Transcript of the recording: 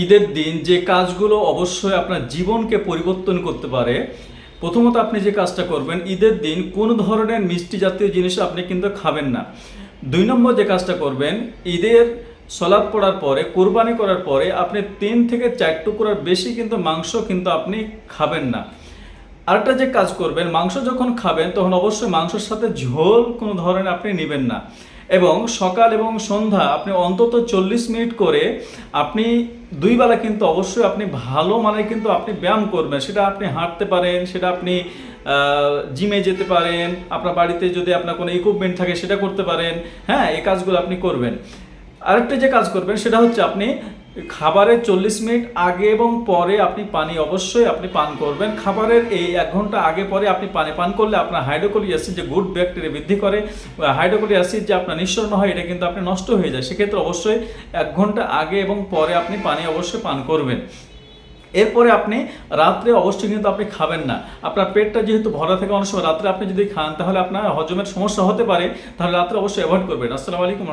ঈদের দিন যে কাজগুলো অবশ্যই আপনার জীবনকে পরিবর্তন করতে পারে, প্রথমত আপনি যে কাজটা করবেন, ঈদের দিন কোন ধরনের মিষ্টি জাতীয় জিনিস আপনি কিন্তু খাবেন না। দুই নম্বর যে কাজটা করবেন, ঈদের সলাদ পড়ার পরে, কোরবানি করার পরে আপনি তিন থেকে চার টুকরার বেশি কিন্তু মাংস কিন্তু আপনি খাবেন না। আরেকটা যে কাজ করবেন, মাংস যখন খাবেন, তখন অবশ্যই মাংসের সাথে ঝোল কোনো ধরনের আপনি নেবেন না। এবং সকাল এবং সন্ধ্যা আপনি অন্তত চল্লিশ মিনিট করে আপনি দুই বেলা কিন্তু অবশ্যই আপনি ভালো মানে কিন্তু আপনি ব্যায়াম করবেন। সেটা আপনি হাঁটতে পারেন, সেটা আপনি জিমে যেতে পারেন, আপনার বাড়িতে যদি আপনার কোনো ইকুইপমেন্ট থাকে সেটা করতে পারেন। হ্যাঁ এই কাজগুলো আপনি করবেন। আরেকটা যে কাজ করবেন সেটা হচ্ছে আপনি খাবারের চল্লিশ মিনিট আগে এবং পরে আপনি পানি অবশ্যই আপনি পান করবেন। খাবারের এই এক ঘণ্টা আগে, পরে আপনি পানি পান করলে আপনার হাইড্রোকলি অ্যাসিড যে গুড ব্যাকটেরিয়া বৃদ্ধি করে হাইড্রোকলি অ্যাসিড যে আপনার নিঃসরণ হয়, এটা কিন্তু আপনি নষ্ট হয়ে যায়। সেক্ষেত্রে অবশ্যই এক ঘণ্টা আগে এবং পরে আপনি পানি অবশ্যই পান করবেন। এরপরে আপনি রাত্রে অবশ্যই কিন্তু আপনি খাবেন না। আপনার পেটটা যেহেতু ভরা থাকে, অনেক সময় রাত্রে আপনি যদি খান, তাহলে আপনার হজমের সমস্যা হতে পারে। তাহলে রাত্রে অবশ্যই অ্যাভয়েড করবেন। আসসালামু আলাইকুম।